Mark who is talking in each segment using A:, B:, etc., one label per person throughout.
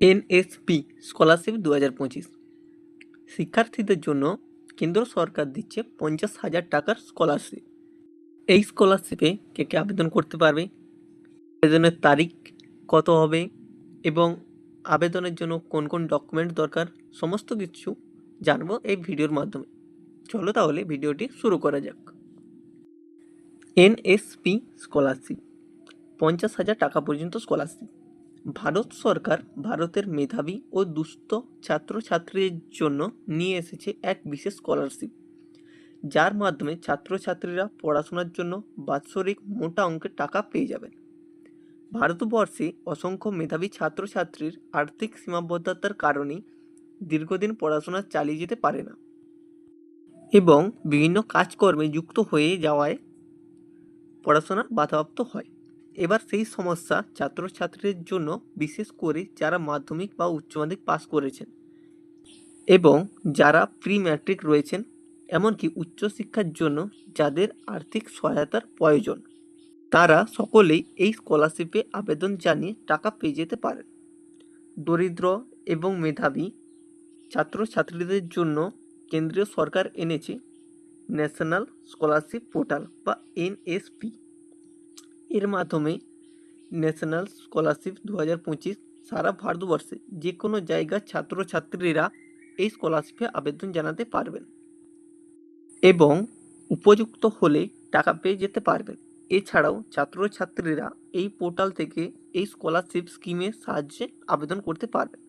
A: NSP scholarship দু হাজার পঁচিশ। শিক্ষার্থীদের জন্য কেন্দ্র সরকার দিচ্ছে পঞ্চাশ হাজার টাকার স্কলারশিপ। এই স্কলারশিপে কে কে আবেদন করতে পারবে, আবেদনের তারিখ কত হবে এবং আবেদনের জন্য কোন কোন ডকুমেন্ট দরকার, সমস্ত কিছু জানব এই ভিডিওর মাধ্যমে। চলো তাহলে ভিডিওটি শুরু করা যাক। এনএসপি স্কলারশিপ, পঞ্চাশ হাজার টাকা পর্যন্ত স্কলারশিপ। ভারত সরকার ভারতের মেধাবী ও দুস্থ ছাত্রছাত্রীদের জন্য নিয়ে এসেছে এক বিশেষ স্কলারশিপ যার মাধ্যমে ছাত্রছাত্রীরা পড়াশোনার জন্য বাৎসরিক মোটা অঙ্কের টাকা পেয়ে যাবেন। ভারতবর্ষে অসংখ্য মেধাবী ছাত্রছাত্রীর আর্থিক সীমাবদ্ধতার কারণে দীর্ঘদিন পড়াশোনা চালিয়ে যেতে পারে না এবং বিভিন্ন কাজকর্মে যুক্ত হয়ে যাওয়ায় পড়াশোনা বাধাপ্রাপ্ত হয়। এবার সেই সমস্যা ছাত্রছাত্রীদের জন্য বিশেষ করে যারা মাধ্যমিক বা উচ্চ মাধ্যমিক পাস করেছেন এবং যারা প্রি ম্যাট্রিক রয়েছেন, এমনকি উচ্চশিক্ষার জন্য যাদের আর্থিক সহায়তার প্রয়োজন। তারা সকলেই এই স্কলারশিপে আবেদন জানিয়ে টাকা পেয়ে যেতে পারেন। দরিদ্র এবং মেধাবী ছাত্রছাত্রীদের জন্য কেন্দ্রীয় সরকার এনেছে ন্যাশনাল স্কলারশিপ পোর্টাল বা এনএসপি। এর মাধ্যমে ন্যাশনাল স্কলারশিপ দু হাজার পঁচিশ সারা ভারতবর্ষে যে কোনো জায়গার ছাত্রছাত্রীরা এই স্কলারশিপে আবেদন জানাতে পারবেন এবং উপযুক্ত হলে টাকা পেয়ে যেতে পারবেন। এছাড়াও ছাত্রছাত্রীরা এই পোর্টাল থেকে এই স্কলারশিপ স্কিমের সাহায্যে আবেদন করতে পারবেন।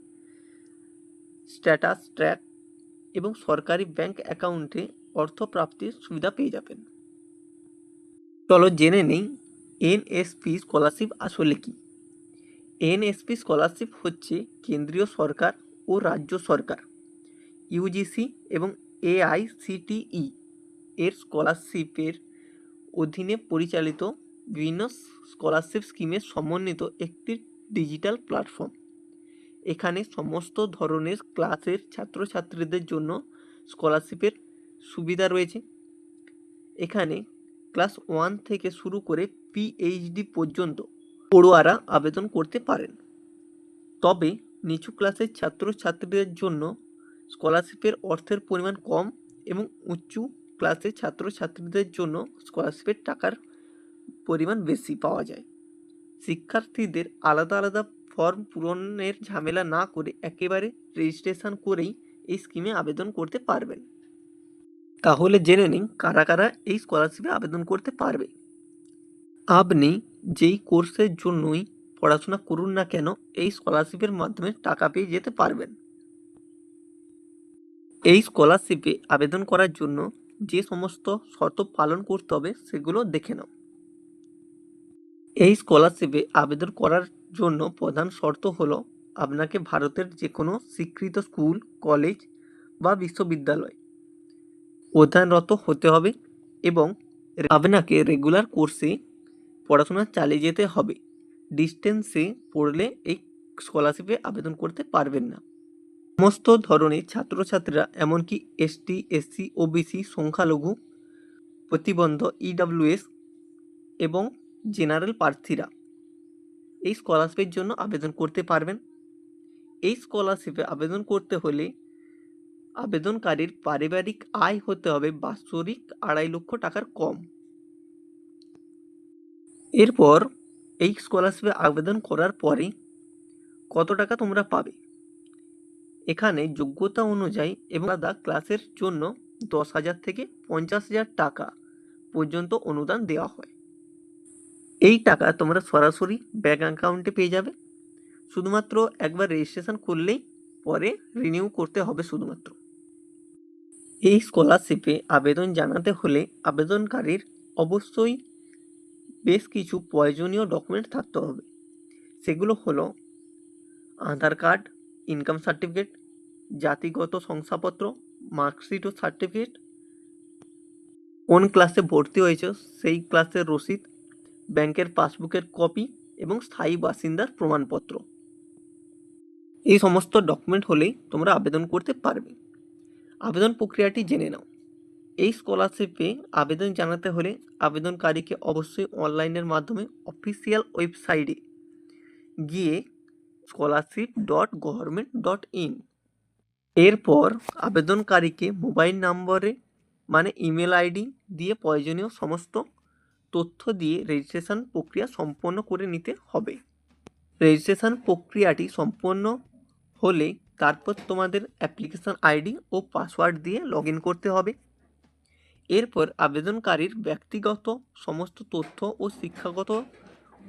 A: স্ট্যাটাস ট্র্যাক এবং সরকারি ব্যাংক অ্যাকাউন্টে অর্থ প্রাপ্তির সুবিধা পেয়ে যাবেন। চলো জেনে নেই এনএসপি স্কলারশিপ আসলে কি? এনএসপি স্কলারশিপ হচ্ছে কেন্দ্রীয় সরকার ও রাজ্য সরকার, ইউজিসি এবং এআইসিটিই এর স্কলারশিপের অধীনে পরিচালিত বিভিন্ন স্কলারশিপ স্কিমের সমন্বিত একটি ডিজিটাল প্ল্যাটফর্ম। এখানে সমস্ত ধরনের ক্লাসের ছাত্রছাত্রীদের জন্য স্কলারশিপের সুবিধা রয়েছে। এখানে ক্লাস ওয়ান থেকে শুরু করে পিএইচডি পর্যন্ত পড়ুয়ারা আবেদন করতে পারেন। তবে নিচু ক্লাসের ছাত্রছাত্রীদের জন্য স্কলারশিপের অর্থের পরিমাণ কম এবং উঁচু ক্লাসের ছাত্রছাত্রীদের জন্য স্কলারশিপের টাকার পরিমাণ বেশি পাওয়া যায়। শিক্ষার্থীদের আলাদা আলাদা ফর্ম পূরণের ঝামেলা না করে একেবারে রেজিস্ট্রেশন করেই এই স্কিমে আবেদন করতে পারবেন। তাহলে জেনে নিন কারা কারা এই স্কলারশিপে আবেদন করতে পারবে। আপনি যেই কোর্সের জন্যই পড়াশোনা করুন না কেন, এই স্কলারশিপের মাধ্যমে টাকা পেয়ে যেতে পারবেন। এই স্কলারশিপে আবেদন করার জন্য যে সমস্ত শর্ত পালন করতে হবে সেগুলো দেখে নাও। এই স্কলারশিপে আবেদন করার জন্য প্রধান শর্ত হলো, আপনাকে ভারতের যে কোনো স্বীকৃত স্কুল কলেজ বা বিশ্ববিদ্যালয় অধ্যয়নরত হতে হবে এবং আপনাকে রেগুলার কোর্সে পড়াশোনা চালিয়ে যেতে হবে। ডিস্টেন্সে পড়লে এই স্কলারশিপে আবেদন করতে পারবেন না। সমস্ত ধরনের ছাত্রছাত্রীরা, এমনকি এসটি এসসি ওবিসি সংখ্যালঘু, প্রতিবন্ধ ইডাব্লিউএস এবং জেনারেল প্রার্থীরা এই স্কলারশিপের জন্য আবেদন করতে পারবেন। এই স্কলারশিপে আবেদন করতে হলে আবেদনকারীর পারিবারিক আয় হতে হবে বাৎসরিক আড়াই লক্ষ টাকার কম। এরপর এই স্কলারশিপে আবেদন করার পরে কত টাকা তোমরা পাবে? এখানে যোগ্যতা অনুযায়ী এবং আলাদা ক্লাসের জন্য দশ হাজার থেকে পঞ্চাশ হাজার টাকা পর্যন্ত অনুদান দেওয়া হয়। এই টাকা তোমরা সরাসরি ব্যাঙ্ক অ্যাকাউন্টে পেয়ে যাবে। শুধুমাত্র একবার রেজিস্ট্রেশন করলেই পরে রিনিউ করতে হবে শুধুমাত্র। এই স্কলারশিপে আবেদন জানাতে হলে আবেদনকারীর অবশ্যই বেশ কিছু প্রয়োজনীয় ডকুমেন্ট থাকতে হবে। সেগুলো হলো আধার কার্ড ইনকাম সার্টিফিকেট জাতিগত শংসাপত্র মার্কশিট ও সার্টিফিকেট কোন ক্লাসে ভর্তি হয়েছে, সেই ক্লাসের রসিদ, ব্যাংকের পাসবুকের কপি এবং স্থায়ী বাসিন্দার প্রমাণপত্র। এই সমস্ত ডকুমেন্ট হলেই তোমরা আবেদন করতে পারবে। আবেদন প্রক্রিয়াটি জেনে নাও। এই স্কলারশিপে আবেদন জানাতে হলে আবেদনকারীকে অবশ্যই অনলাইনের মাধ্যমে অফিসিয়াল ওয়েবসাইটে গিয়ে scholarship dot government dot in এরপর আবেদনকারীকে মোবাইল নম্বরে মানে ইমেল আইডি দিয়ে প্রয়োজনীয় সমস্ত তথ্য দিয়ে রেজিস্ট্রেশন প্রক্রিয়া সম্পন্ন করে নিতে হবে। রেজিস্ট্রেশন প্রক্রিয়াটি সম্পন্ন হলে তারপর তোমাদের অ্যাপ্লিকেশন আইডি ও পাসওয়ার্ড দিয়ে লগ করতে হবে। এরপর আবেদনকারীর ব্যক্তিগত সমস্ত তথ্য ও শিক্ষাগত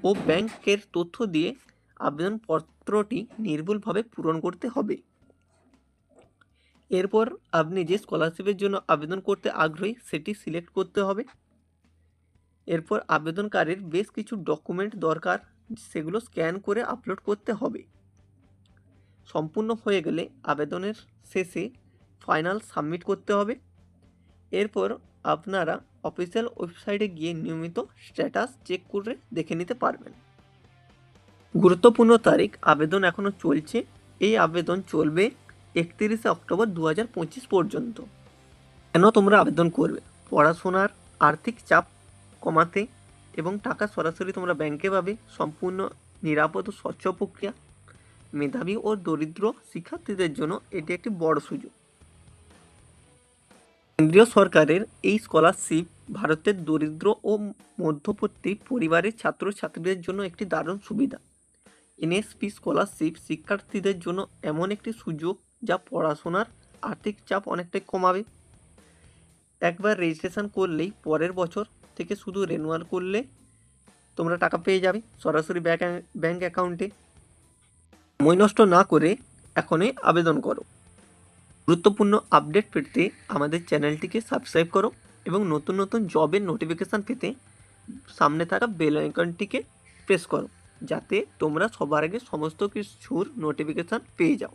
A: ও ব্যাংকের তথ্য দিয়ে আবেদনপত্রটি নির্ভুলভাবে পূরণ করতে হবে। এরপর আপনি যে স্কলারশিপের জন্য আবেদন করতে আগ্রহী, সেটি সিলেক্ট করতে হবে। এরপর আবেদনকারীর বেশ কিছু ডকুমেন্ট দরকার, সেগুলো স্ক্যান করে আপলোড করতে হবে। সম্পূর্ণ হয়ে গেলে আবেদনের শেষে ফাইনাল সাবমিট করতে হবে। এরপর আপনারা অফিসিয়াল ওয়েবসাইটে গিয়ে নিয়মিত স্ট্যাটাস চেক করে দেখে নিতে পারবেন। গুরুত্বপূর্ণ তারিখ, আবেদন এখনও চলছে। এই আবেদন চলবে একত্রিশে অক্টোবর দু হাজার পঁচিশ পর্যন্ত। কেন তোমরা আবেদন করবে? পড়াশোনার আর্থিক চাপ কমাতে এবং টাকা সরাসরি তোমরা ব্যাংকে পাবে, সম্পূর্ণ নিরাপদ ও স্বচ্ছ প্রক্রিয়া মেধাবী ও দরিদ্র শিক্ষার্থীদের জন্য এটি একটি বড় সুযোগ। কেন্দ্রীয় সরকারের এই স্কলারশিপ ভারতের দরিদ্র ও মধ্যবর্তী পরিবারের ছাত্রছাত্রীদের জন্য একটি দারুণ সুবিধা। এনএসপি স্কলারশিপ শিক্ষার্থীদের জন্য এমন একটি সুযোগ যা পড়াশোনার আর্থিক চাপ অনেকটাই কমাবে। একবার রেজিস্ট্রেশন করলেই পরের বছর থেকে শুধু রেনুয়াল করলে তোমরা টাকা পেয়ে যাবে সরাসরি ব্যাংক ব্যাংক অ্যাকাউন্টে সময় নষ্ট না করে এখনই আবেদন করো। গুরুত্বপূর্ণ আপডেট পেতে আমাদের চ্যানেলটিকে সাবস্ক্রাইব করো এবং নতুন নতুন জবের নোটিফিকেশান পেতে সামনে থাকা বেল আইকনটিকে প্রেস করো, যাতে তোমরা সবার আগে সমস্ত কিছুর নোটিফিকেশান পেয়ে যাও।